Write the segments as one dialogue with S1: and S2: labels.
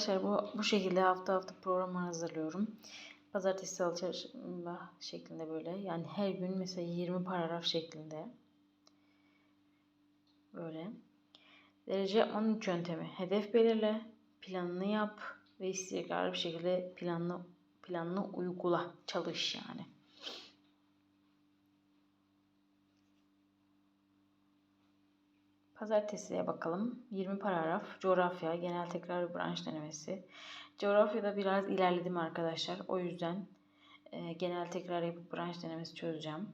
S1: Arkadaşlar bu, bu şekilde hafta hafta programı hazırlıyorum. Pazartesi, salı, çarşamba şeklinde böyle. Yani her gün mesela 20 paragraf şeklinde. Böyle. Derece yapmanın üç yöntemi. Hedef belirle, planını yap ve istikrarlı bir şekilde planlı planını uygula, çalış yani. Pazartesiye bakalım. 20 paragraf. Coğrafya, genel tekrar branş denemesi. Coğrafyada biraz ilerledim arkadaşlar. O yüzden e, genel tekrar yapıp branş denemesi çözeceğim.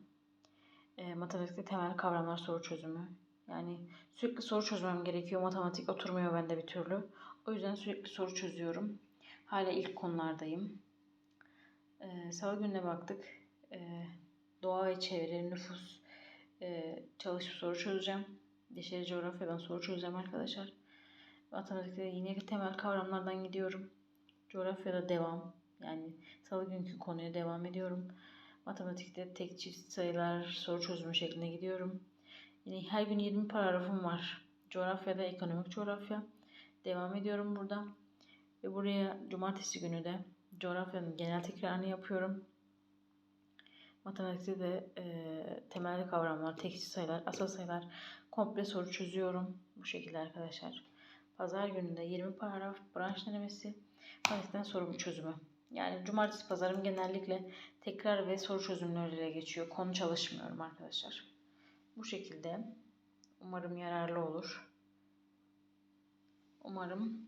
S1: E, matematikte temel kavramlar soru çözümü. Yani sürekli soru çözmem gerekiyor. Matematik oturmuyor bende bir türlü. O yüzden sürekli soru çözüyorum. Hala ilk konulardayım. E, Salı gününe baktık. E, doğa ve çevre, nüfus e, çalışıp soru çözeceğim. Yeşil coğrafyadan soru çözeceğim arkadaşlar. Matematikte yine temel kavramlardan gidiyorum. Coğrafyada devam. Yani salı günkü konuya devam ediyorum. Matematikte tek çift sayılar soru çözümü şeklinde gidiyorum. Yine her gün 20 paragrafım var. Coğrafyada ekonomik coğrafya. Devam ediyorum burada. Ve buraya cumartesi günü de coğrafyanın genel tekrarını yapıyorum. Matematikte de e, temel kavramlar, tek çift sayılar, asal sayılar komple soru çözüyorum. Bu şekilde arkadaşlar. Pazar gününde 20 paragraf branş denemesi, matematikten soru çözümü. Yani cumartesi pazarım genellikle tekrar ve soru çözümleriyle geçiyor. Konu çalışmıyorum arkadaşlar. Bu şekilde. Umarım yararlı olur. Umarım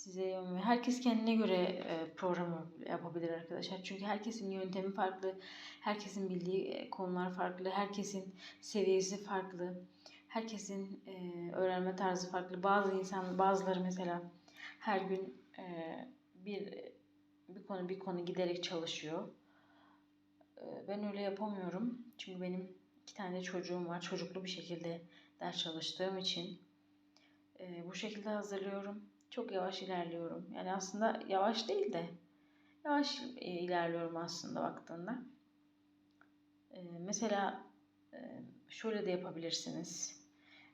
S1: size yön herkes kendine göre e, program yapabilir arkadaşlar. Çünkü herkesin yöntemi farklı, herkesin bildiği e, konular farklı, herkesin seviyesi farklı, herkesin e, öğrenme tarzı farklı. Bazı insan, bazıları mesela her gün bir bir konu bir konu giderek çalışıyor. Ben öyle yapamıyorum. Çünkü benim iki tane çocuğum var. Çocuklu bir şekilde ders çalıştığım için bu şekilde hazırlıyorum çok yavaş ilerliyorum. Yani aslında yavaş değil de yavaş ilerliyorum aslında baktığında. Ee, mesela e, şöyle de yapabilirsiniz.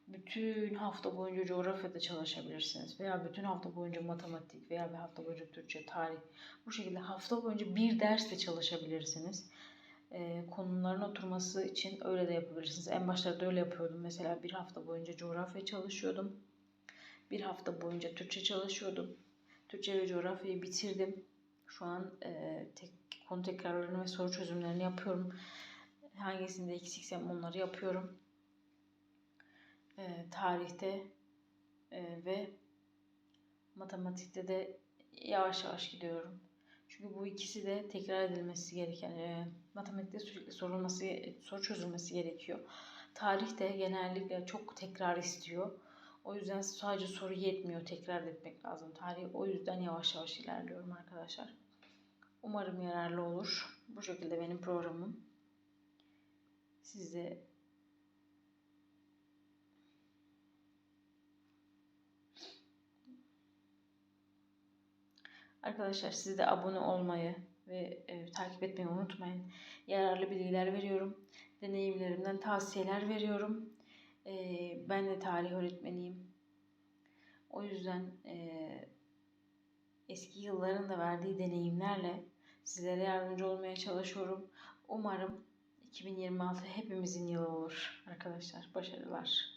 S1: Bütün hafta boyunca coğrafyada çalışabilirsiniz. Veya bütün hafta boyunca matematik veya bir hafta boyunca Türkçe, tarih. Bu şekilde hafta boyunca bir ders de çalışabilirsiniz. Ee, konuların oturması için öyle de yapabilirsiniz. En başlarda öyle yapıyordum. Mesela bir hafta boyunca coğrafya çalışıyordum bir hafta boyunca Türkçe çalışıyordum. Türkçe ve coğrafyayı bitirdim. Şu an e, tek, konu tekrarlarını ve soru çözümlerini yapıyorum. Hangisinde eksiksem onları yapıyorum. E, tarihte e, ve matematikte de yavaş yavaş gidiyorum. Çünkü bu ikisi de tekrar edilmesi gereken, e, matematikte sürekli sorulması, soru çözülmesi gerekiyor. Tarih de genellikle çok tekrar istiyor. O yüzden sadece soru yetmiyor. Tekrar etmek lazım tarihi. O yüzden yavaş yavaş ilerliyorum arkadaşlar. Umarım yararlı olur. Bu şekilde benim programım. Size Arkadaşlar siz de abone olmayı ve e, takip etmeyi unutmayın. Yararlı bilgiler veriyorum. Deneyimlerimden tavsiyeler veriyorum. E, ben de tarih öğretmeniyim. O yüzden e, eski yılların da verdiği deneyimlerle sizlere yardımcı olmaya çalışıyorum. Umarım 2026 hepimizin yılı olur arkadaşlar. Başarılar.